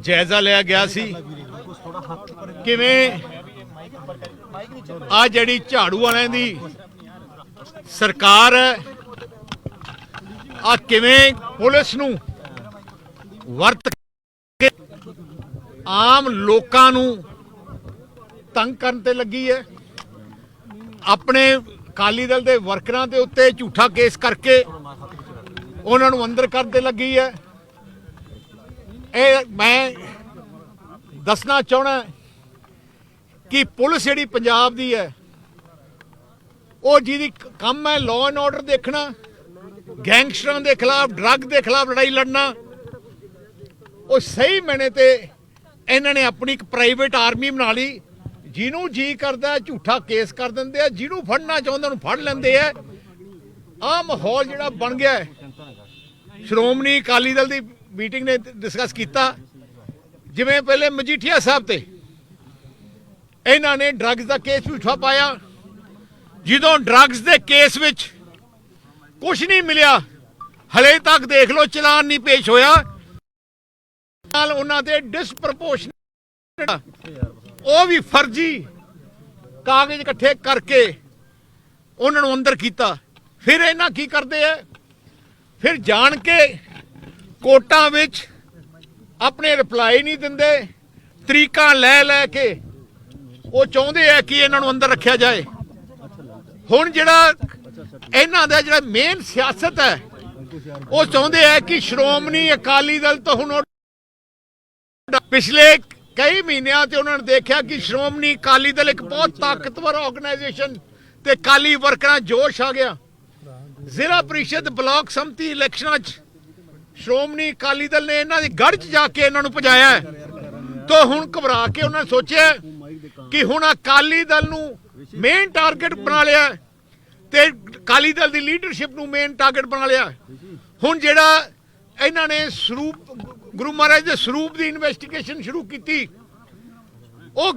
ਜਾਇਜ਼ਾ ਲਿਆ ਗਿਆ ਸੀ। ਕਿਵੇਂ? ਆ ਜਿਹੜੀ ਝਾੜੂ ਵਾਲਿਆਂ ਦੀ ਸਰਕਾਰ ਹੈ, ਆ ਕਿਵੇਂ ਪੁਲਿਸ ਨੂੰ ਵਰਤ ਕੇ ਆਮ ਲੋਕਾਂ ਨੂੰ ਤੰਗ ਕਰਨ ਤੇ ਲੱਗੀ ਹੈ? ਆਪਣੇ ਅਕਾਲੀ ਦਲ ਦੇ ਵਰਕਰਾਂ ਦੇ ਉੱਤੇ ਝੂਠਾ ਕੇਸ ਕਰਕੇ ਉਹਨਾਂ ਨੂੰ ਅੰਦਰ ਕਰਨ ਤੇ ਲੱਗੀ ਹੈ। ਇਹ ਮੈਂ ਦੱਸਣਾ ਚਾਹਣਾ ਕਿ ਪੁਲਿਸ ਜਿਹੜੀ ਪੰਜਾਬ ਦੀ ਹੈ, ਉਹ ਜਿਹਦੀ ਕੰਮ ਹੈ ਲਾਅ ਐਂਡ ਆਰਡਰ ਦੇਖਣਾ ਗੈਂਗਸਟਰਾਂ ਦੇ ਖਿਲਾਫ ਡਰੱਗ ਦੇ ਖਿਲਾਫ ਲੜਾਈ ਲੜਨਾ, ਉਹ ਸਹੀ ਮੈਨੇ ਤੇ ਇਹਨਾਂ ਨੇ ਆਪਣੀ ਇੱਕ ਪ੍ਰਾਈਵੇਟ ਆਰਮੀ ਬਣਾ ਲਈ, ਜਿਹਨੂੰ ਜੀ ਕਰਦਾ ਝੂਠਾ ਕੇਸ ਕਰ ਦਿੰਦੇ ਆ, ਜਿਹਨੂੰ ਫੜਨਾ ਚਾਹੁੰਦੇ ਉਹਨੂੰ ਫੜ ਲੈਂਦੇ ਆ। ਆ ਮਾਹੌਲ ਜਿਹੜਾ ਬਣ ਗਿਆ ਸ਼੍ਰੋਮਣੀ ਅਕਾਲੀ ਦਲ ਦੀ ਮੀਟਿੰਗ ਨੇ ਡਿਸਕਸ ਕੀਤਾ। ਜਿਵੇਂ ਪਹਿਲੇ ਮਜੀਠੀਆ ਸਾਹਿਬ ਤੇ ਇਹਨਾਂ ਨੇ ਡਰੱਗਸ ਦਾ ਕੇਸ ਵੀ ਝੂਠਾ ਪਾਇਆ। ਜਦੋਂ ਡਰੱਗਸ ਦੇ ਕੇਸ ਵਿੱਚ ਕੁਝ ਨਹੀਂ ਮਿਲਿਆ, ਹਲੇ ਤੱਕ ਦੇਖ ਲਓ ਚਲਾਨ ਨਹੀਂ ਪੇਸ਼ ਹੋਇਆ। ਨਾਲ ਉਹਨਾਂ ਦੇ ਡਿਸਪ੍ਰੋਪੋਰਸ਼ਨ ਉਹ ਵੀ ਫਰਜ਼ੀ ਕਾਗਜ਼ ਇਕੱਠੇ ਕਰਕੇ ਉਹਨਾਂ ਨੂੰ ਅੰਦਰ ਕੀਤਾ। ਫਿਰ ਇਹਨਾਂ ਕੀ ਕਰਦੇ ਆ? ਫਿਰ ਜਾਣ ਕੇ ਕੋਟਾਂ ਵਿੱਚ ਆਪਣੇ ਰਿਪਲਾਈ ਨਹੀਂ ਦਿੰਦੇ, ਤਰੀਕਾਂ ਲੈ ਲੈ ਕੇ ਉਹ ਚਾਹੁੰਦੇ ਆ ਕਿ ਇਹਨਾਂ ਨੂੰ ਅੰਦਰ ਰੱਖਿਆ ਜਾਏ। ਹੁਣ ਜਿਹੜਾ ਇਹਨਾਂ ਦਾ ਜਿਹੜਾ ਮੇਨ ਸਿਆਸਤ ਹੈ, ਉਹ ਚਾਹੁੰਦੇ ਆ ਕਿ ਸ਼੍ਰੋਮਣੀ ਅਕਾਲੀ ਦਲ ਤੋਂ ਹੁਣ ਪਿਛਲੇ ਕਈ ਮਹੀਨਿਆਂ ਤੇ ਉਹਨਾਂ ਨੇ ਦੇਖਿਆ ਕਿ ਸ਼੍ਰੋਮਣੀ ਅਕਾਲੀ ਦਲ ਇੱਕ ਬਹੁਤ ਤਾਕਤਵਰ ਆਰਗੇਨਾਈਜੇਸ਼ਨ ਤੇ ਕਾਲੀ ਵਰਕਰਾਂ ਜੋਸ਼ ਆ ਗਿਆ। ਜ਼ਿਲ੍ਹਾ ਪ੍ਰੀਸ਼ਦ ਬਲਾਕ ਸੰਮਤੀ ਇਲੈਕਸ਼ਨਾਂ 'ਚ ਸ਼੍ਰੋਮਣੀ ਅਕਾਲੀ ਦਲ ਨੇ ਇਹਨਾਂ ਦੀ ਗੜ 'ਚ ਜਾ ਕੇ ਇਹਨਾਂ ਨੂੰ ਭਜਾਇਆ ਹੈ। ਤਾਂ ਹੁਣ ਘਬਰਾ ਕੇ ਉਹਨਾਂ ਨੇ ਸੋਚਿਆ ਕਿ ਹੁਣ ਅਕਾਲੀ ਦਲ ਨੂੰ ਮੇਨ ਟਾਰਗੇਟ ਬਣਾ ਲਿਆ ਤੇ ਅਕਾਲੀ ਦਲ ਦੀ ਲੀਡਰਸ਼ਿਪ ਨੂੰ ਮੇਨ ਟਾਰਗੇਟ ਬਣਾ ਲਿਆ ਹੁਣ ਜਿਹੜਾ ਇਹਨਾਂ ਨੇ ਸਰੂਪ, ਗੁਰੂ ਮਹਾਰਾਜ ਦੇ ਸਰੂਪ ਦੀ ਇਨਵੈਸਟੀਗੇਸ਼ਨ ਸ਼ੁਰੂ ਕੀਤੀ, ਉਹ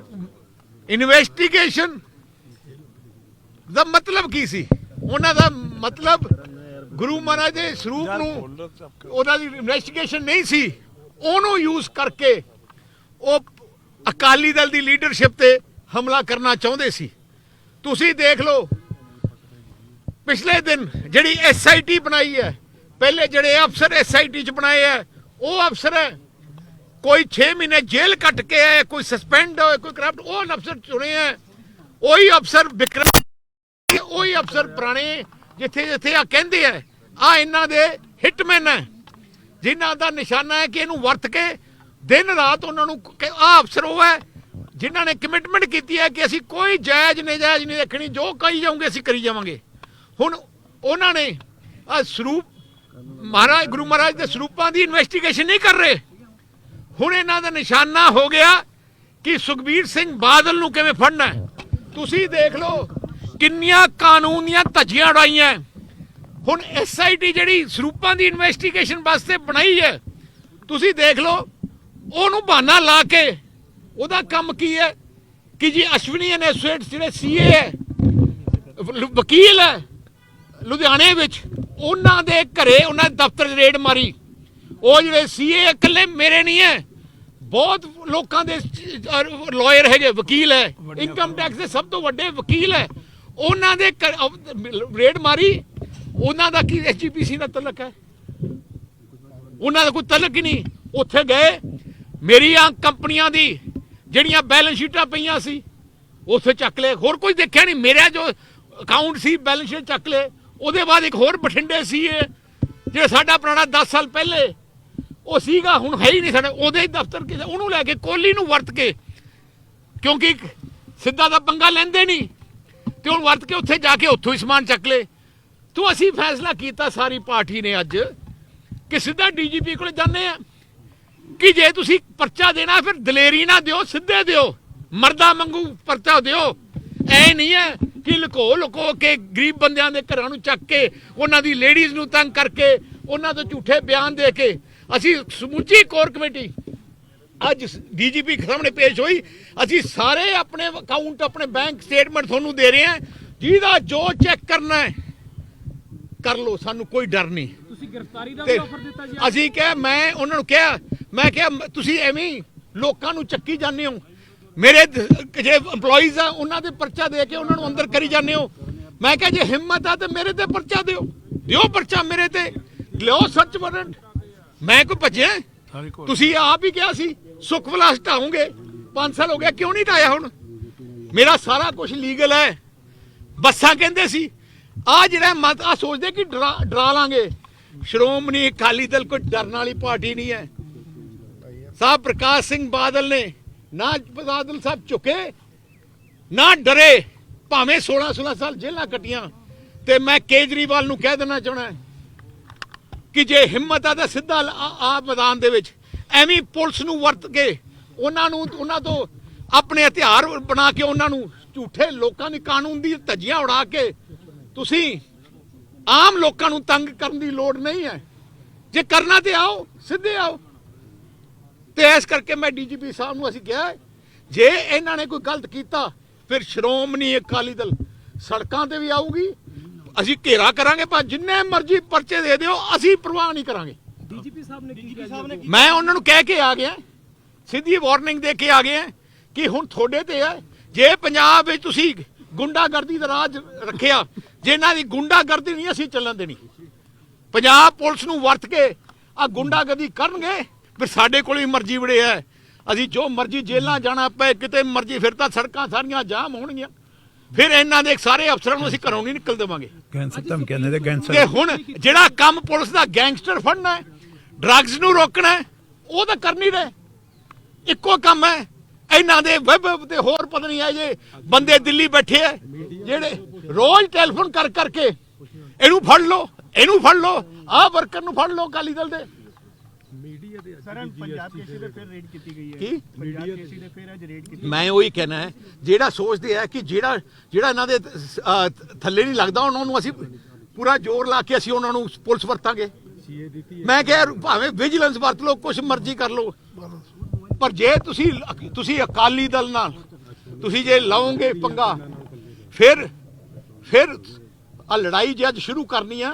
ਇਨਵੈਸਟੀਗੇਸ਼ਨ ਦਾ ਮਤਲਬ ਕੀ ਸੀ ਉਹਨਾਂ ਦਾ ਮਤਲਬ ਗੁਰੂ ਮਹਾਰਾਜ ਦੇ ਸਰੂਪ ਨੂੰ ਉਹਨਾਂ ਦੀ ਇਨਵੈਸਟੀਗੇਸ਼ਨ ਨਹੀਂ ਸੀ ਉਹਨੂੰ ਯੂਜ਼ ਕਰਕੇ ਉਹ ਅਕਾਲੀ ਦਲ ਦੀ ਲੀਡਰਸ਼ਿਪ ਤੇ ਹਮਲਾ ਕਰਨਾ ਚਾਹੁੰਦੇ ਸੀ। ਤੁਸੀਂ ਦੇਖ ਲਓ ਪਿਛਲੇ ਦਿਨ ਜਿਹੜੀ ਐਸਆਈਟੀ ਬਣਾਈ ਹੈ ਪਹਿਲੇ ਜਿਹੜੇ ਅਫਸਰ ਐਸਆਈਟੀ ਚ ਬਣਾਏ ਹੈ ਉਹ ਅਫਸਰ ਹੈ ਕੋਈ 6 ਮਹੀਨੇ ਜੇਲ੍ਹ ਕੱਟ ਕੇ ਆਏ ਕੋਈ ਸਸਪੈਂਡ ਹੋਏ ਕੋਈ ਕਰਪਟ ਉਹ ਅਫਸਰ ਚੁਣੇ ਹੈ। ਉਹੀ ਅਫਸਰ ਵਿਕਰਮ ਉਹੀ ਅਫਸਰ ਪੁਰਾਣੇ ਜਿੱਥੇ ਜਿੱਥੇ ਆ ਕਹਿੰਦੇ ਆ ਆ ਇਹਨਾਂ ਦੇ ਹਿਟਮੈਨ ਹੈ। ਜਿਨ੍ਹਾਂ ਦਾ ਨਿਸ਼ਾਨਾ ਹੈ ਕਿ ਇਹਨੂੰ ਵਰਤ ਕੇ ਦਿਨ ਰਾਤ ਉਹਨਾਂ ਨੂੰ ਆ ਅਫਸਰ ਉਹ ਹੈ, ਜਿਨ੍ਹਾਂ ਨੇ ਕਮਿਟਮੈਂਟ ਕੀਤੀ ਹੈ ਕਿ ਅਸੀਂ ਕੋਈ ਜਾਇਜ਼, ਨਜਾਇਜ਼ ਨਹੀਂ ਦੇਖਣੀ ਜੋ ਕਹੀ ਜਾਓਗੇ ਅਸੀਂ ਕਰੀ ਜਾਵਾਂਗੇ। ਹੁਣ ਉਹਨਾਂ ਨੇ ਆ ਸਰੂਪ, ਮਹਾਰਾਜ, ਗੁਰੂ ਮਹਾਰਾਜ ਦੇ ਸਰੂਪਾਂ ਦੀ ਇਨਵੈਸਟੀਗੇਸ਼ਨ ਨਹੀਂ ਕਰ ਰਹੇ। ਹੁਣ ਇਹਨਾਂ ਦਾ ਨਿਸ਼ਾਨਾ ਹੋ ਗਿਆ ਕਿ ਸੁਖਬੀਰ ਸਿੰਘ ਬਾਦਲ ਨੂੰ ਕਿਵੇਂ ਫੜਨਾ ਤੁਸੀਂ ਦੇਖ ਲਓ ਕਿੰਨੀਆਂ ਕਾਨੂੰਨ ਦੀਆਂ ਧੱਜੀਆਂ ਉਡਾਈਆਂ ਹੁਣ ਐਸਆਈਟੀ ਜਿਹੜੀ ਸਰੂਪਾਂ ਦੀ ਇਨਵੈਸਟੀਗੇਸ਼ਨ ਵਾਸਤੇ ਬਣਾਈ ਹੈ ਤੁਸੀਂ ਦੇਖ ਲਓ ਉਹਨੂੰ ਬਹਾਨਾ ਲਾ ਕੇ ਉਹਦਾ ਕੰਮ ਕੀ ਹੈ? ਕਿ ਜੀ ਅਸ਼ਵਨੀ ਐਂਡ ਐਸੋਸੀਏਟਸ ਜਿਹੜੇ ਸੀਏ ਹੈ ਵਕੀਲ ਹੈ ਲੁਧਿਆਣੇ ਵਿੱਚ ਉਹਨਾਂ ਦੇ ਘਰੇ ਉਹਨਾਂ ਦੇ ਦਫ਼ਤਰ ਰੇਡ ਮਾਰੀ। ਉਹ ਜਿਹੜੇ ਸੀਏ ਇਕੱਲੇ ਮੇਰੇ ਨਹੀਂ ਹੈ। ਬਹੁਤ ਲੋਕਾਂ ਦੇ ਲਾਇਰ ਹੈਗੇ ਵਕੀਲ ਹੈ। ਇਨਕਮ ਟੈਕਸ ਦੇ ਸਭ ਤੋਂ ਵੱਡੇ ਵਕੀਲ ਹੈ। ਉਹਨਾਂ ਦੇ ਰੇਡ ਮਾਰੀ ਉਹਨਾਂ ਦਾ ਕੀ ਐਸਜੀਪੀਸੀ ਨਾਲ ਤਲਕ ਹੈ? ਉਹਨਾਂ ਦਾ ਕੋਈ ਤਲਕ ਹੀ ਨਹੀਂ। ਉੱਥੇ ਗਏ ਮੇਰੀਆਂ ਕੰਪਨੀਆਂ ਦੀ ਜਿਹੜੀਆਂ ਬੈਲੈਂਸ ਸ਼ੀਟਾਂ ਪਈਆਂ ਸੀ, ਉੱਥੇ ਚੱਕ ਲਏ। ਹੋਰ ਕੋਈ ਦੇਖਿਆ ਨਹੀਂ? ਮੇਰਾ ਜੋ ਅਕਾਊਂਟ ਸੀ ਬੈਲੈਂਸ ਸ਼ੀਟ ਚੱਕ ਲਏ। ਉਹਦੇ ਬਾਅਦ ਇੱਕ ਹੋਰ ਬਠਿੰਡੇ ਸੀ ਇਹ ਜਿਹੜਾ ਸਾਡਾ ਪੁਰਾਣਾ 10 ਸਾਲ ਪਹਿਲੇ, ਉਹ ਸੀਗਾ, ਹੁਣ ਹੈ ਹੀ ਨਹੀਂ ਸਾਡੇ। ਉਹਦੇ ਹੀ ਦਫ਼ਤਰ ਕਿਸੇ ਉਹਨੂੰ ਲੈ ਕੇ, ਕੋਹਲੀ ਨੂੰ ਵਰਤ ਕੇ, ਕਿਉਂਕਿ ਸਿੱਧਾ ਦਾ ਪੰਗਾ ਲੈਂਦੇ ਨਹੀਂ। ਤੇ ਹੁਣ ਵਰਤ ਕੇ ਉੱਥੇ ਜਾ ਕੇ ਉੱਥੋਂ ਹੀ ਸਮਾਨ ਚੱਕ ਲਏ। ਤੋ ਅਸੀਂ ਫੈਸਲਾ ਕੀਤਾ, ਸਾਰੀ ਪਾਰਟੀ ਨੇ ਅੱਜ, ਕਿ ਸਿੱਧਾ ਡੀਜੀਪੀ ਕੋਲ ਜਾਂਦੇ ਆ। ਕਿ ਜੇ ਤੁਸੀਂ ਪਰਚਾ ਦੇਣਾ, ਫਿਰ ਦਲੇਰੀ ਨਾ ਦਿਓ, ਸਿੱਧੇ ਦਿਓ। ਮਰਦਾ ਮੰਗੂ ਪਰਚਾ ਦਿਓ। ਐ ਨਹੀਂ ਹੈ ਕਿ ਲੁਕੋ ਲੁਕੋ ਕੇ ਗਰੀਬ ਬੰਦਿਆਂ ਦੇ ਘਰਾਂ ਨੂੰ ਚੱਕ ਕੇ, ਉਹਨਾਂ ਦੀ ਲੇਡੀਜ਼ ਨੂੰ ਤੰਗ ਕਰਕੇ, ਉਹਨਾਂ ਤੋਂ ਝੂਠੇ ਬਿਆਨ ਦੇ ਕੇ, ਅਸੀਂ ਸਮੁੱਚੀ ਕੋਰ ਕਮੇਟੀ ਅੱਜ ਡੀਜੀਪੀ ਸਾਹਮਣੇ ਪੇਸ਼ ਹੋਈ। ਅਸੀਂ ਸਾਰੇ ਆਪਣੇ ਅਕਾਊਂਟ ਆਪਣੇ ਬੈਂਕ ਸਟੇਟਮੈਂਟ ਤੁਹਾਨੂੰ ਦੇ ਰਹੇ ਹਾਂ। ਜਿਹਦਾ ਜੋ ਚੈੱਕ ਕਰਨਾ ਹੈ ਕਰ ਲਓ ਸਾਨੂੰ ਕੋਈ ਡਰ ਨਹੀਂ। ਤੁਸੀਂ ਗ੍ਰਿਫਤਾਰੀ ਦਾ ਵੀ ਆਫਰ ਦਿੱਤਾ ਜੀ। ਅਸੀਂ ਕਿਹਾ ਮੈਂ ਉਹਨਾਂ ਨੂੰ ਕਿਹਾ ਮੈਂ ਕਿਹਾ ਤੁਸੀਂ ਐਵੇਂ ਲੋਕਾਂ ਨੂੰ ਚੱਕੀ ਜਾਂਦੇ ਹੋ। ਮੇਰੇ ਜੇ EMPLOYEES ਆ ਉਹਨਾਂ ਦੇ ਪਰਚਾ ਦੇ ਕੇ ਉਹਨਾਂ ਨੂੰ ਅੰਦਰ ਕਰੀ ਜਾਂਦੇ ਹੋ। ਮੈਂ ਕਿਹਾ ਜੇ ਹਿੰਮਤ ਆ ਤੇ ਮੇਰੇ ਤੇ ਪਰਚਾ ਦਿਓ। ਦਿਓ ਪਰਚਾ ਮੇਰੇ ਤੇ। ਲਿਓ ਸਰਚ ਵਾਰੰਟ ਮੈਂ ਕੋਈ ਭੱਜਿਆ? ਤੁਸੀਂ ਆਪ ਹੀ ਕਿਹਾ ਸੀ ਸੁਖ ਵਿਲਾਸ ਢਾਉਂਗੇ 5 ਸਾਲ ਹੋ ਗਿਆ ਕਿਉਂ ਨਹੀਂ ਢਾਇਆ ਹੁਣ? ਮੇਰਾ ਸਾਰਾ ਕੁਝ ਲੀਗਲ ਹੈ। ਬੱਸਾਂ ਕਹਿੰਦੇ ਸੀ ਆ ਜਿਹੜਾ ਮਤ, ਆ ਸੋਚਦੇ ਕਿ ਡਰਾ ਡਰਾ ਲਾਂਗੇ। ਸ਼੍ਰੋਮਣੀ ਅਕਾਲੀ ਦਲ ਕੋਈ ਡਰਨ ਵਾਲੀ ਪਾਰਟੀ ਨਹੀਂ ਹੈ। ਸਾਹਿਬ ਪ੍ਰਕਾਸ਼ ਸਿੰਘ ਬਾਦਲ ਨੇ ਨਾ ਬਾਦਲ ਸਾਹਿਬ ਝੁਕੇ, ਨਾ ਡਰੇ। ਭਾਵੇਂ 16 16 ਸਾਲ ਜੇਲ੍ਹਾਂ ਕੱਟੀਆਂ। ਤੇ ਮੈਂ ਕੇਜਰੀਵਾਲ ਨੂੰ ਕਹਿ ਦੇਣਾ ਚਾਹਣਾ ਕਿ ਜੇ ਹਿੰਮਤ ਆ ਤਾਂ ਸਿੱਧਾ ਆ ਮੈਦਾਨ ਦੇ ਵਿੱਚ ਐਵੇਂ ਪੁਲਿਸ ਨੂੰ ਵਰਤ ਕੇ ਉਹਨਾਂ ਨੂੰ, ਉਹਨਾਂ ਤੋਂ ਆਪਣੇ ਹਥਿਆਰ ਬਣਾ ਕੇ ਉਹਨਾਂ ਨੂੰ ਝੂਠੇ ਲੋਕਾਂ ਦੀ ਕਾਨੂੰਨ ਦੀ ਧੱਜੀਆਂ ਉਡਾ ਕੇ ਤੁਸੀਂ ਆਮ ਲੋਕਾਂ ਨੂੰ ਤੰਗ ਕਰਨ ਦੀ ਲੋੜ ਨਹੀਂ ਹੈ। ਜੇ ਕਰਨਾ ਤੇ ਆਓ ਸਿੱਧੇ ਆਓ। ਤੇ ਇਸ ਕਰਕੇ ਮੈਂ ਡੀਜੀਪੀ ਸਾਹਿਬ ਨੂੰ ਅਸੀਂ ਕਿਹਾ ਜੇ ਇਹਨਾਂ ਨੇ ਕੋਈ ਗਲਤ ਕੀਤਾ ਫਿਰ ਸ਼੍ਰੋਮਣੀ ਅਕਾਲੀ ਦਲ ਸੜਕਾਂ ਤੇ ਵੀ ਆਊਗੀ। ਅਸੀਂ ਘੇਰਾ ਕਰਾਂਗੇ ਪਰ ਜਿੰਨੇ ਮਰਜ਼ੀ ਪਰਚੇ ਦੇ ਦਿਓ ਅਸੀਂ ਪਰਵਾਹ ਨਹੀਂ ਕਰਾਂਗੇ। ਡੀਜੀਪੀ ਸਾਹਿਬ ਨੇ ਕੀ ਕਿਹਾ? ਮੈਂ ਉਹਨਾਂ ਨੂੰ ਕਹਿ ਕੇ ਆ ਗਿਆ ਸਿੱਧੀ ਵਾਰਨਿੰਗ ਦੇ ਕੇ ਆ ਗਿਆ ਕਿ ਹੁਣ ਤੁਹਾਡੇ ਤੇ ਹੈ। ਜੇ ਪੰਜਾਬ ਵਿੱਚ ਤੁਸੀਂ ਗੁੰਡਾਗਰਦੀ ਦਾ ਰਾਜ ਰੱਖਿਆ। ਜੇ ਇਹਨਾਂ ਦੀ ਗੁੰਡਾਗਰਦੀ ਨਹੀਂ ਅਸੀਂ ਚੱਲਣ ਦੇਣੀ। ਪੰਜਾਬ ਪੁਲਿਸ ਨੂੰ ਵਰਤ ਕੇ ਆ ਗੁੰਡਾਗਰਦੀ ਕਰਨਗੇ ਫਿਰ ਸਾਡੇ ਕੋਲ ਵੀ ਮਰਜ਼ੀ ਬੜੇ ਹੈ ਅਸੀਂ ਜੋ ਮਰਜ਼ੀ ਜੇਲ੍ਹਾਂ ਜਾਣਾ ਪਏ ਕਿਤੇ ਮਰਜ਼ੀ ਫਿਰ ਤਾਂ ਸੜਕਾਂ ਸਾਰੀਆਂ ਜਾਮ ਹੋਣਗੀਆਂ। ਫਿਰ ਇਹਨਾਂ ਦੇ ਸਾਰੇ ਅਫਸਰਾਂ ਨੂੰ ਅਸੀਂ ਘਰੋਂ ਨਹੀਂ ਨਿਕਲ ਦੇਵਾਂਗੇ। ਗੈਂਗਸਟਰ ਧਮਕੀਆਂ ਦੇ ਗੈਂਗਸਟਰ ਤੇ ਹੁਣ ਜਿਹੜਾ ਕੰਮ ਪੁਲਿਸ ਦਾ ਗੈਂਗਸਟਰ ਫੜਨਾ ਹੈ ਡਰੱਗਸ ਨੂੰ ਰੋਕਣਾ ਹੈ ਉਹ ਤਾਂ ਕਰ ਨਹੀਂ ਰਹੇ। ਇੱਕੋ ਕੰਮ ਹੈ ਇਹਨਾਂ ਦੇ ਵੈਬ ਤੇ ਹੋਰ ਪਤਾ ਨਹੀਂ ਹੈ ਜੇ। ਬੰਦੇ ਦਿੱਲੀ ਬੈਠੇ ਆ ਜਿਹੜੇ ਰੋਜ਼ ਟੈਲੀਫੋਨ ਕਰ ਕਰਕੇ ਇਹਨੂੰ ਫੜ ਲਓ ਇਹਨੂੰ ਫੜ ਲਓ ਆਹ ਵਰਕਰ ਨੂੰ ਫੜ ਲਓ ਅਕਾਲੀ ਦਲ ਦੇ। ਸਰ ਪੰਜਾਬ ਕੇਸੀ ਦੇ ਫਿਰ ਰੇਡ ਕੀਤੀ ਗਈ ਹੈ। ਕੀ? ਪੰਜਾਬ ਕੇਸੀ ਦੇ ਫਿਰ ਅੱਜ ਰੇਡ ਕੀਤੀ ਮੈਂ ਉਹੀ ਕਹਿਣਾ ਹੈ ਜਿਹੜਾ ਸੋਚਦੇ ਆ ਕਿ ਜਿਹੜਾ ਜਿਹੜਾ ਇਹਨਾਂ ਦੇ ਥੱਲੇ ਨਹੀਂ ਲੱਗਦਾ ਉਹਨਾਂ ਨੂੰ ਅਸੀਂ ਪੂਰਾ ਜ਼ੋਰ ਲਾ ਕੇ ਅਸੀਂ ਉਹਨਾਂ ਨੂੰ ਪੁਲਿਸ ਵਰਤਾਂਗੇ। ਮੈਂ ਕਿਹਾ ਭਾਵੇਂ ਵਿਜੀਲੈਂਸ ਵਰਤ ਲਓ ਕੁਛ ਮਰਜ਼ੀ ਕਰ ਲਓ। ਪਰ ਜੇ ਤੁਸੀਂ ਤੁਸੀਂ ਅਕਾਲੀ ਦਲ ਨਾਲ ਤੁਸੀਂ ਜੇ ਲਾਓਗੇ ਪੰਗਾ ਫਿਰ ਫਿਰ ਆ ਲੜਾਈ ਜੇ ਅੱਜ ਸ਼ੁਰੂ ਕਰਨੀ ਆ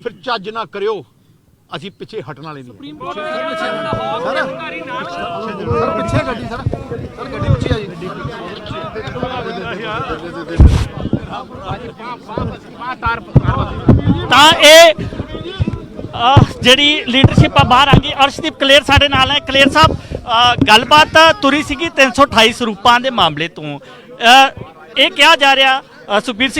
ਫਿਰ ਚੱਜ ਨਾ ਕਰਿਓ। ਅਸੀਂ ਪਿੱਛੇ ਹਟਣ ਵਾਲੇ ਨਹੀਂ ਪਿੱਛੇ ਗੱਡੀ ਸਰ। ਸਰ ਗੱਡੀ ਪਿੱਛੇ ਆ ਜੀ। ਤਾਂ ਇਹ ਜਿਹੜੀ ਲੀਡਰਸ਼ਿਪ ਆ ਬਾਹਰ ਆ ਗਈ ਅਰਸ਼ਦੀਪ ਕਲੇਰ ਸਾਡੇ ਨਾਲ ਹੈ। ਕਲੇਰ ਸਾਹਿਬ ਗੱਲਬਾਤ ਤੁਰੀ ਸੀਗੀ 328 ਸਰੂਪਾਂ ਦੇ ਮਾਮਲੇ ਤੋਂ। ਇਹ ਕਿਹਾ ਜਾ ਰਿਹਾ ਸੁਖਬੀਰ ਸਿੰਘ